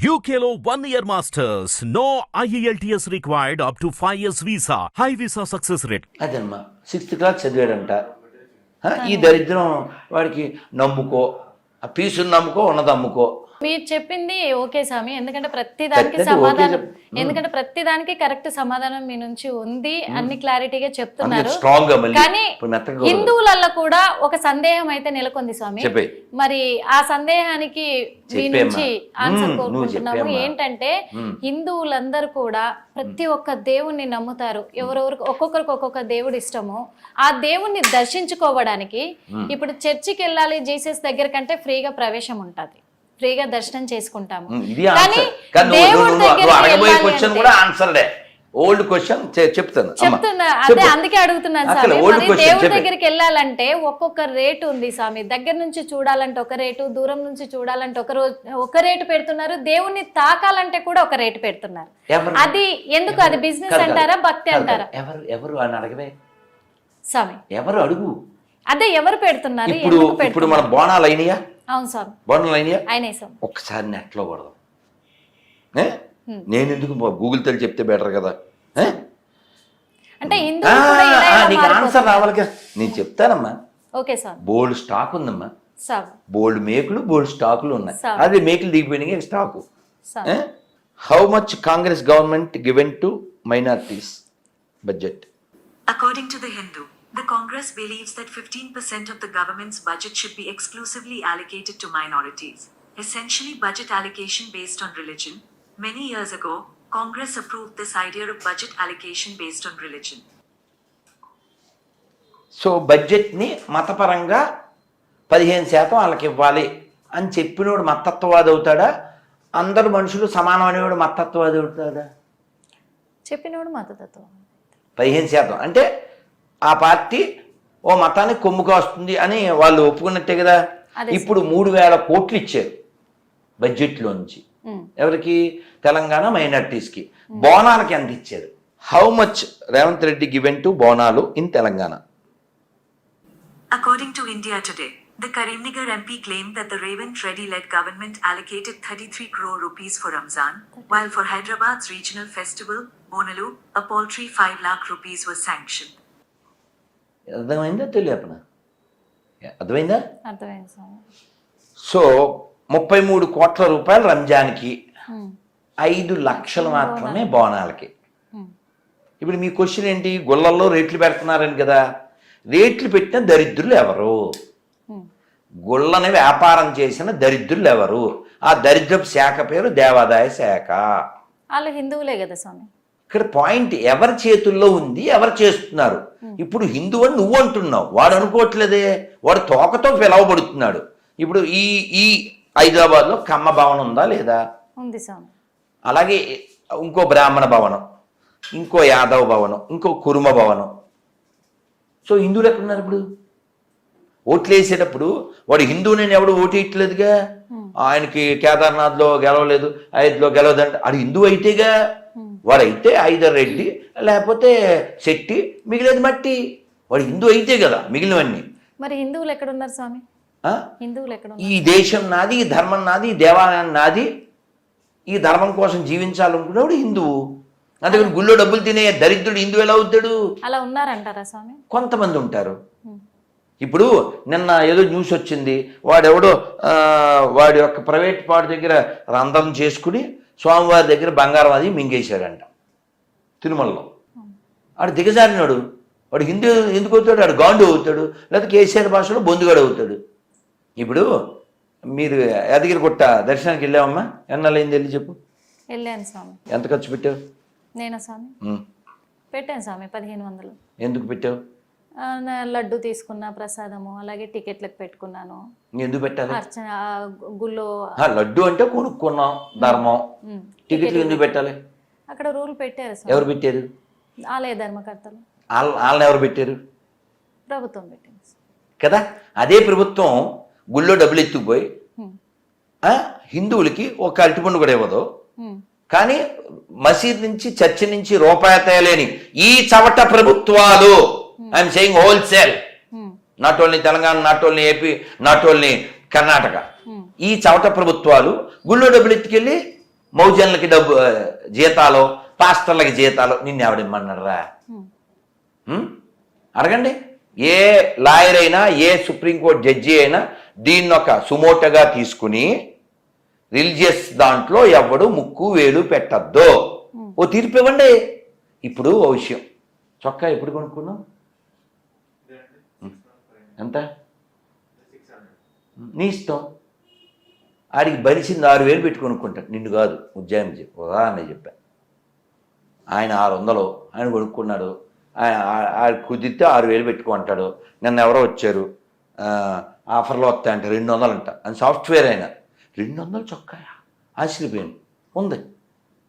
One year masters. No E IELTS required up to 5 years visa. High visa success rate. అదమ్మా sixth class చదివాడంట ఈ దరిద్రం వాడికి నమ్ముకో ఆ పీసుని నమ్ముకో ఉన్నది అమ్ముకో మీరు చెప్పింది ఓకే స్వామి. ఎందుకంటే ప్రతి దానికి సమాధానం ఎందుకంటే ప్రతి దానికి కరెక్ట్ సమాధానం మీ నుంచి ఉంది అన్ని క్లారిటీగా చెప్తున్నారు. కానీ. హిందువులలో కూడా ఒక సందేహం అయితే నెలకొంది స్వామి. మరి ఆ సందేహానికి మీ. నుంచి ఆన్సర్ కోరుకుంటున్నాము. ఏంటంటే. హిందువులందరూ కూడా ప్రతి ఒక్క దేవుణ్ణి నమ్ముతారు. ఎవరెవరికి ఒక్కొక్కరికి ఒక్కొక్క దేవుడు ఇష్టము. ఆ దేవుణ్ణి దర్శించుకోవడానికి ఇప్పుడు చర్చికి వెళ్ళాలి జీసస్ దగ్గర కంటే ఫ్రీగా ప్రవేశం ఉంటది. ఫ్రీగా దర్శనం చేసుకుంటాము. కానీ దేవుడి కూడా ఆన్సర్డే ఓల్డ్ క్వశ్చన్ చెప్తాను. చెప్తున్నా. అదే. అందుకే అడుగుతున్నాను స్వామి. దేవుడి. దగ్గరికి వెళ్ళాలంటే ఒక్కొక్క రేటు ఉంది స్వామి. దగ్గర నుంచి చూడాలంటే ఒక రేటు దూరం నుంచి చూడాలంటే ఒక రోజు ఒక రేటు పెడుతున్నారు. దేవుణ్ణి తాకాలంటే కూడా ఒక రేటు పెడుతున్నారు? అది ఎందుకు? అది బిజినెస్. అంటారా భక్తి అంటారా. ఎవరు? ఎవరు? అని అడగవే. స్వామి. ఎవరు? అడుగు. అదే ఎవరు పెడుతున్నారు? ఇప్పుడు ఇప్పుడు మన బోనాలు అయినాయా? అవును స్వామి బోనాలు అయినాయా? ఆయనే స్వామి ఒక్కసారి నెట్లో కొడదాం? నేను ఎందుకు గూగుల్ తల్లి చెప్తే బెటర్ కదా? అంటే నీకు ఆన్సర్. రావాలి కదా నేను చెప్తానమ్మా. ఓకే స్వామి బోల్డ్ స్టాక్ ఉందమ్మా బోల్డ్ మేకులు బోల్డ్ స్టాకులు ఉన్నాయి. సరే. అదే మేకులు దిగిపోయినాయి stock. How much Congress government given to minorities budget According to The Hindu, the Congress believes that 15% of the government's budget should be exclusively allocated to minorities, essentially budget allocation based on religion. Many years ago, Congress approved this idea of budget allocation based on religion. So బడ్జెట్ని మతపరంగా పదిహేను శాతం వాళ్ళకి ఇవ్వాలి అని చెప్పినోడు మతత్వవాది అవుతాడా అందరు మనుషులు సమానం అనేవాడు మతత్వవాది అవుతాడా చెప్పినోడు మతతత్వం పదిహేను శాతం అంటే ఆ పార్టీ ఓ మతానికి కొమ్ముగా వస్తుంది అని వాళ్ళు ఒప్పుకున్నట్టే కదా ఇప్పుడు మూడు వేల కోట్లు ఇచ్చారు బడ్జెట్లో నుంచి. ఎవరికి తెలంగాణ మైనార్టీస్కి బోనాలకి ఎంత ఇచ్చారు how much Revanth Reddy given to Bonalu in Telangana According to India Today, the Karimnagar MP claimed that the Revant Reddy led government allocated 33 crore rupees for Ramzan, while for Hyderabad's regional festival, Bonalu, a paltry 5 lakh rupees was sanctioned. అర్థమైందా తెలియపన? అర్థమైందా? అర్థమైంది స్వామి. So ముప్పై మూడు కోట్ల రూపాయలు రంజాన్కి. ఐదు లక్షలు మాత్రమే బోనాలకి. ఇప్పుడు మీ క్వశ్చన్ ఏంటి? గుళ్ళల్లో రేట్లు పెడుతున్నారని కదా. రేట్లు పెట్టిన దరిద్రులు ఎవరు. గుళ్ళని వ్యాపారం చేసిన దరిద్రులు ఎవరు? ఆ దరిద్రపు శాఖ పేరు దేవాదాయ శాఖ. వాళ్ళు హిందువులే కదా స్వామి. ఇక్కడ పాయింట్ ఎవరి చేతుల్లో ఉంది? ఎవరు చేస్తున్నారు? ఇప్పుడు హిందూ అని నువ్వు అంటున్నావు. వాడు అనుకోవట్లేదే. వాడు తోకతో పిలవబడుతున్నాడు. ఇప్పుడు ఈ ఈ హైదరాబాద్లో కమ్మ భవనం ఉందా లేదా? ఉంది స్వామి అలాగే ఇంకో బ్రాహ్మణ భవనం ఇంకో యాదవ భవనం ఇంకో కురుమ భవనం. సో హిందువులు ఎక్కడున్నారు ఇప్పుడు? ఓట్లు వేసేటప్పుడు వాడు హిందువుని ఎవడు ఓటు వేయట్లేదుగా? ఆయనకి కేదార్నాథ్లో గెలవలేదు ఐదులో గెలవదంటే. అది హిందువు అయితేగా వాడైతే ఐదర్ రెడ్డి లేకపోతే శెట్టి మిగిలేదు మట్టి. వాడు హిందూ అయితే కదా మిగిలినవన్నీ. మరి హిందువులు ఎక్కడున్నారు స్వామి? ఆ? హిందువులు ఎక్కడున్నారు? ఈ దేశం నాది ఈ ధర్మం నాది ఈ దేవాలయం నాది ఈ ధర్మం కోసం జీవించాలనుకునేవాడు హిందువు. అందుకని గుళ్ళో డబ్బులు తినే దరిద్రుడు హిందువు ఎలా అవుతాడు? అలా ఉన్నారంటారా స్వామి? కొంతమంది ఉంటారు. ఇప్పుడు నిన్న ఏదో న్యూస్ వచ్చింది వాడెవడో వాడి యొక్క ప్రైవేట్ పాడు దగ్గర రంధ్రం చేసుకుని స్వామివారి దగ్గర బంగారం అది మింగేశాడంట. తిరుమలలో. ఆడు దిగజారినాడు. వాడు హిందూ ఎందుకు అవుతాడు? ఆడు గాండు అవుతాడు. లేకపోతే కేసీఆర్ భాషలో బొందుగాడు అవుతాడు. ఇప్పుడు మీరు యాదగిరి గుట్ట దర్శనానికి వెళ్ళావమ్మా? ఎన్నాళ్ళైంది వెళ్ళి చెప్పు. వెళ్ళాను స్వామి. ఎంత ఖర్చు పెట్టావు? నేనా స్వామి. పెట్టాను స్వామి పదిహేను వందలు. ఎందుకు పెట్టావు? లడ్డు తీసుకున్న ప్రసాదము అలాగే టికెట్లకు పెట్టుకున్నాను. ఎందుకు పెట్టాలి? అర్చన గుళ్ళో లడ్డు అంటే కొనుక్కున్నాం ధర్మం. టికెట్లు ఎందుకు పెట్టాలి? అక్కడ రూల్ పెట్టారు ఎవరు పెట్టారు? ఆలయ ధర్మకర్తలు. వాళ్ళ వాళ్ళని ఎవరు పెట్టారు? ప్రభుత్వం పెట్టింది కదా? అదే ప్రభుత్వం గుళ్ళో డబ్బులు ఎత్తుకుపోయి హిందువులకి ఒక అరటిపండు కూడా ఇవ్వదు. కానీ మసీద్ నుంచి చర్చి నుంచి రూపాయి తేలేని ఈ చవట ప్రభుత్వాలు I'm saying wholesale not only Telangana not only AP not only Karnataka. ఈ చవట ప్రభుత్వాలు గుళ్ళో డబ్బులు ఎత్తుకెళ్ళి మౌజన్లకి డబ్బు జీతాలు పాస్టర్లకి జీతాలు నిన్ను ఎవడిమ్మన్నారా ఉమ్. ఉం? అడగండి. ఏ లాయర్ అయినా ఏ సుప్రీంకోర్టు జడ్జి అయినా దీన్ని ఒక సుమోటగా తీసుకుని రిలీజియస్ దాంట్లో ఎవడు ముక్కు వేలు పెట్టద్దు. ఓ తీర్పు ఇవ్వండి. ఇప్పుడు ఓ విషయం. చొక్కా ఎప్పుడు కొనుక్కున్నావు? ఉం. ఎంత? నీ ఇష్టం. ఆడికి బలిసింది ఆరు వేలు పెట్టి కొనుక్కుంటాడు నిన్ను కాదు ఉద్యోగం చెప్పు. ఉదాహరణ చెప్పా. ఆయన ఆరు వందలు ఆయన కొనుక్కున్నాడు. ఆయన ఆ- ఆ కుదిరితే ఆరు వేలు పెట్టుకుంటాడు నిన్న ఎవరో వచ్చారు. ఆఫర్లో వస్తాయంట రెండు వందలు అంట. అని సాఫ్ట్వేర్ ఆయన రెండు వందలు చొక్కాయా? ఆశ్చర్యపోయాను. ఉంది.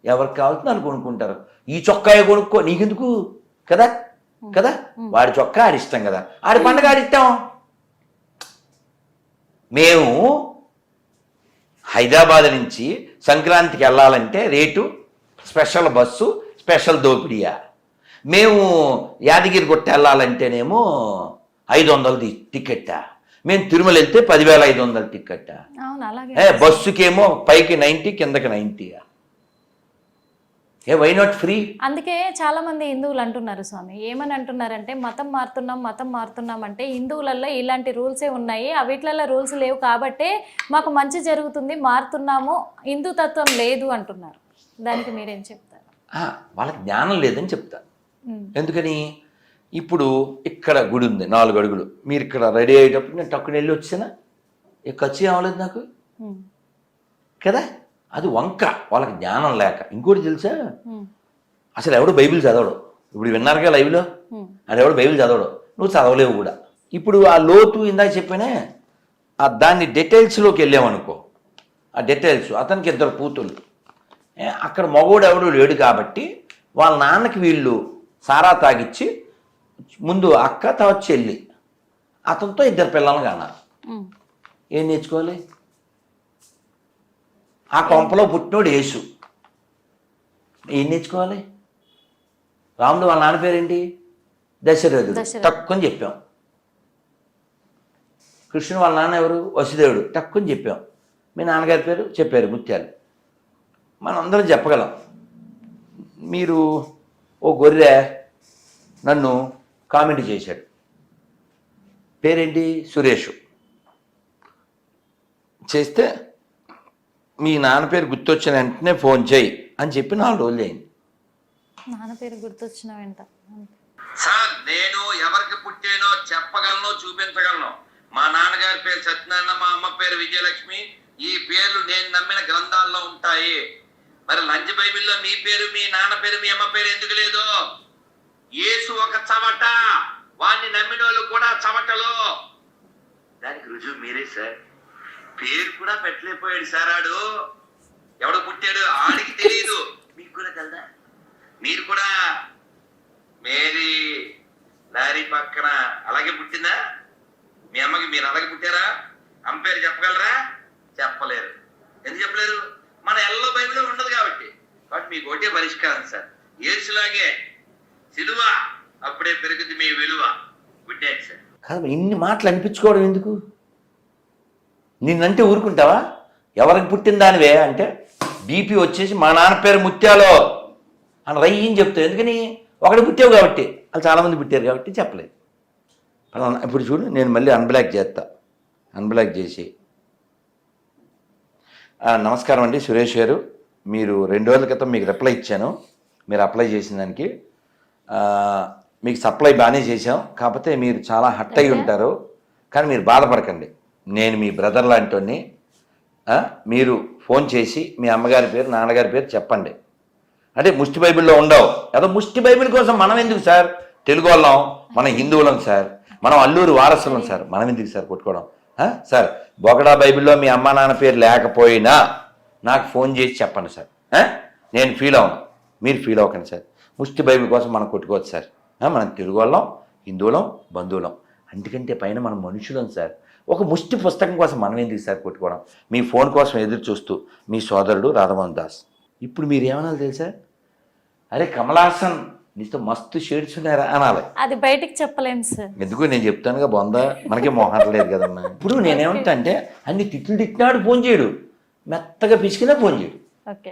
ఎవరికి కావాల్సిన వాళ్ళు కొనుక్కుంటారు. ఈ చొక్కాయ కొనుక్కో. నీకెందుకు? కదా? కదా? వాడి చొక్కా ఆడి ఇష్టం కదా. ఆడి పండగ ఆడి ఇష్టం మేము హైదరాబాద్ నుంచి సంక్రాంతికి వెళ్ళాలంటే రేటు స్పెషల్ బస్సు స్పెషల్ దోపిడియా. మేము యాదగిరి గుట్ట వెళ్ళాలంటేనేమో ఐదు వందలు టికెట్టా మేము తిరుమల వెళ్తే పదివేల ఐదు వందల ఏ బస్సుకేమో పైకి నైంటీ కిందకి నైంటీయా. ఏ వై నాట్ ఫ్రీ అందుకే చాలా మంది హిందువులు అంటున్నారు స్వామి. ఏమని అంటున్నారంటే మతం మారుతున్నాం మతం మారుతున్నాం అంటే హిందువులలో ఇలాంటి రూల్సే ఉన్నాయి. అవిట్లలో రూల్స్ లేవు కాబట్టే మాకు మంచి జరుగుతుంది మారుతున్నాము హిందూ తత్వం లేదు అంటున్నారు. దానికి మీరేం చెప్తారు? వాళ్ళకి జ్ఞానం లేదని చెప్తా. ఉమ్, ఎందుకని? ఇప్పుడు ఇక్కడ గుడి ఉంది నాలుగు అడుగులు. మీరు ఇక్కడ రెడీ అయ్యేటప్పుడు నేను టక్కుని వెళ్ళి వచ్చానా? ఇక ఖర్చు అవ్వలేదు నాకు? కదా? అది వంక వాళ్ళకి జ్ఞానం లేక. ఇంకోటి తెలుసా? అసలు ఎవడు బైబిల్ చదవడు? ఇప్పుడు విన్నారుగా లైవ్లో? అది ఎవడు బైబిల్ చదవడు? నువ్వు చదవలేవు కూడా. ఇప్పుడు ఆ లోతు ఇందాక చెప్పానే ఆ దాన్ని డీటెయిల్స్లోకి వెళ్ళామనుకో. ఆ డీటెయిల్స్ అతనికి ఇద్దరు కూతుళ్ళు అక్కడ మగోడు ఎవడు లేడు కాబట్టి వాళ్ళ నాన్నకి వీళ్ళు సారా తాగిచ్చి ముందు అక్క తర్వాత చెల్లి. అతనితో ఇద్దరు పిల్లలు కన్నారు ఉమ్. ఏం నేర్చుకోవాలి? ఆ కొంపలో పుట్టినోడు యేసు. ఏం నేర్చుకోవాలి? రాముడు వాళ్ళ నాన్న పేరేంటి? దశరథుడు. తక్కువని చెప్పాం. కృష్ణుడు వాళ్ళ నాన్న ఎవరు? వసుదేవుడు. తక్కువని చెప్పాం. మీ నాన్నగారి పేరు? చెప్పారు ముత్యాలు. మనం అందరం చెప్పగలం. మీరు ఓ గొర్రె నన్ను కామెంట్ చేశాడు. పేరేంటి? సురేష్. చేస్తే మీ నాన్న పేరు గుర్తొచ్చిన వెంటనే ఫోన్ చేయి అని చెప్పి నాలుగు రోజులు అయింది. నాన్న పేరు గుర్తొచ్చిన వెంట. సార్ నేను ఎవరికి పుట్టానో చెప్పగలను చూపించగలను. మా నాన్నగారి పేరు సత్యనారాయణ మా అమ్మ పేరు విజయలక్ష్మి. ఈ పేర్లు నేను నమ్మిన గ్రంథాల్లో ఉంటాయి. మరి లంచ్ బైబిల్లో మీ పేరు మీ నాన్న పేరు మీ అమ్మ పేరు ఎందుకు లేదు? యేసు ఒక చవట. వాణ్ణి నమ్మిన వాళ్ళు కూడా చవటలు. దానికి రుజువు మీరే సార్. పేరు కూడా పెట్టలేకపోయాడు సార్ ఆడు ఎవడు పుట్టాడు ఆడికి తెలియదు మీకు కూడా తెలదా? మీరు కూడా మేరీ లారీ పక్కన అలాగే పుట్టిందా? మీ అమ్మకి మీరు అలాగే పుట్టారా? అమ్మ పేరు చెప్పగలరా? చెప్పలేరు. ఎందుకు చెప్పలేరు? మన ఎల్లో బైబిల్ ఉండదు కాబట్టి. కాబట్టి మీకు ఒకటే పరిష్కారం సార్. ఏసులాగే సిలువ అప్పుడే పెరుగుద్ది మీ విలువ. Good night sir. ఇన్ని మాటలు అనిపించుకోవడం ఎందుకు? నిన్నంటే ఊరుకుంటావా? ఎవరికి పుట్టిన దానివే? అంటే బీపీ వచ్చేసి మా నాన్న పేరు ముత్యాలో అని రయ్యని చెప్తావు. ఎందుకని? ఒకటి పుట్టావు కాబట్టి. వాళ్ళు చాలామంది పుట్టారు కాబట్టి చెప్పలేదు. ఇప్పుడు చూడు నేను మళ్ళీ అన్బ్లాక్ చేస్తా. అన్బ్లాక్ చేసి. నమస్కారం అండి సురేష్ గారు. మీరు రెండు రోజుల క్రితం మీకు రిప్లై ఇచ్చాను. మీరు అప్లై చేసిన దానికి. మీకు సప్లై బాగానే చేశాం. కాకపోతే మీరు చాలా హట్ అయి ఉంటారు. కానీ మీరు బాధపడకండి. నేను మీ బ్రదర్ లాంటి మీరు ఫోన్ చేసి మీ అమ్మగారి పేరు నాన్నగారి పేరు చెప్పండి. అంటే ముష్టి బైబిల్లో ఉండవు. ఏదో ముష్టి బైబిల్ కోసం మనం ఎందుకు సార్? తెలుగు వాళ్ళం మనం హిందువులం సార్. మనం అల్లూరు వారసులం సార్. మనం ఎందుకు సార్ కొట్టుకోవడం? సార్ బొగడా బైబిల్లో మీ అమ్మ నాన్న పేరు లేకపోయినా నాకు ఫోన్ చేసి చెప్పండి సార్. నేను ఫీల్ అవును. మీరు ఫీల్ అవ్వకండి సార్. ముష్టి బైబిల్ కోసం మనం కొట్టుకోవచ్చు సార్. మనం తెలుగు వాళ్ళం హిందువులం బంధువులం. అందుకంటే పైన మనం మనుషులం సార్. ఒక ముష్టి పుస్తకం కోసం మనం ఎందుకు సార్ కొట్టుకోవడం? మీ ఫోన్ కోసం ఎదురు చూస్తూ మీ సోదరుడు రాధమోహన్ దాస్. ఇప్పుడు మీరు ఏమనాలి తెలుసా? అరే కమలాసన్ నీతో మస్తు షేడ్స్ ఉన్నారా అనాలి. అది బయటికి చెప్పలేము సార్. ఎందుకు? నేను చెప్తానుగా బొంద. మనకి మొహం లేదు కదమ్మా ఇప్పుడు నేనేమంటా అంటే అన్ని తిట్లు తిట్టినాడు ఫోన్ చేయడు. మెత్తగా పిసికినా ఫోన్ చేయడు. ఓకే.